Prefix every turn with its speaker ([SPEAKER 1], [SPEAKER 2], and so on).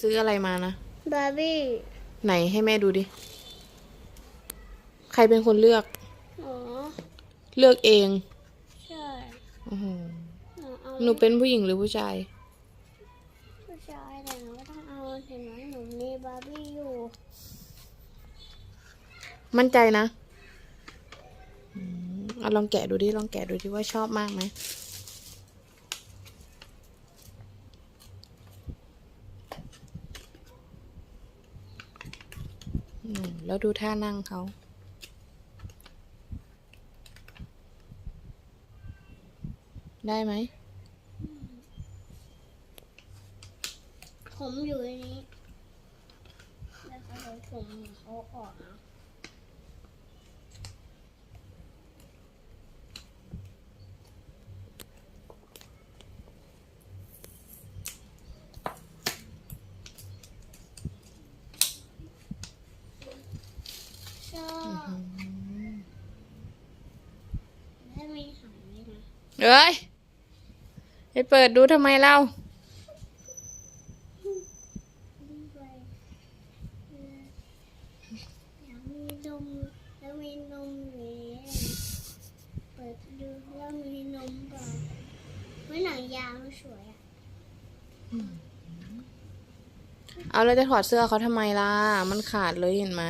[SPEAKER 1] ซื้ออะไรมานะ
[SPEAKER 2] บาร์บี้
[SPEAKER 1] ไหนให้แม่ดูดิ ใครเป็นคนเลือก
[SPEAKER 2] อ๋อ
[SPEAKER 1] เลือกเอง
[SPEAKER 2] ใช่
[SPEAKER 1] โอ้โห
[SPEAKER 2] หนูเอา
[SPEAKER 1] หนูเป็นผู้หญิงหรือผู้ชาย
[SPEAKER 2] ผู้ชายแต่หนูก็ต้องเอาเห็นไหมหนูมีบาร์บี้อยู่
[SPEAKER 1] มั่นใจนะอืมเอาลองแกะดูดิ ลองแกะดูดิว่าชอบมากไหม แล้วดูท่านั่งเขา ได้ไหม
[SPEAKER 2] ผมอยู่ในนี้ แล้วเขาผมเขาออกนะ ชอบแล้วมีหางด้วยนะ
[SPEAKER 1] เอ้ยไปเปิดดูทำไมเล่า
[SPEAKER 2] ไปเอออยากมีนมแล้วมีนมเหลวเปิดดูแล้วมีนมเปล่าไม่หนังยางมันสวยอะ
[SPEAKER 1] เอาแล้วจะถอดเสื้อเขาทำไมล่ะ มันขาดเลยเห็นไหม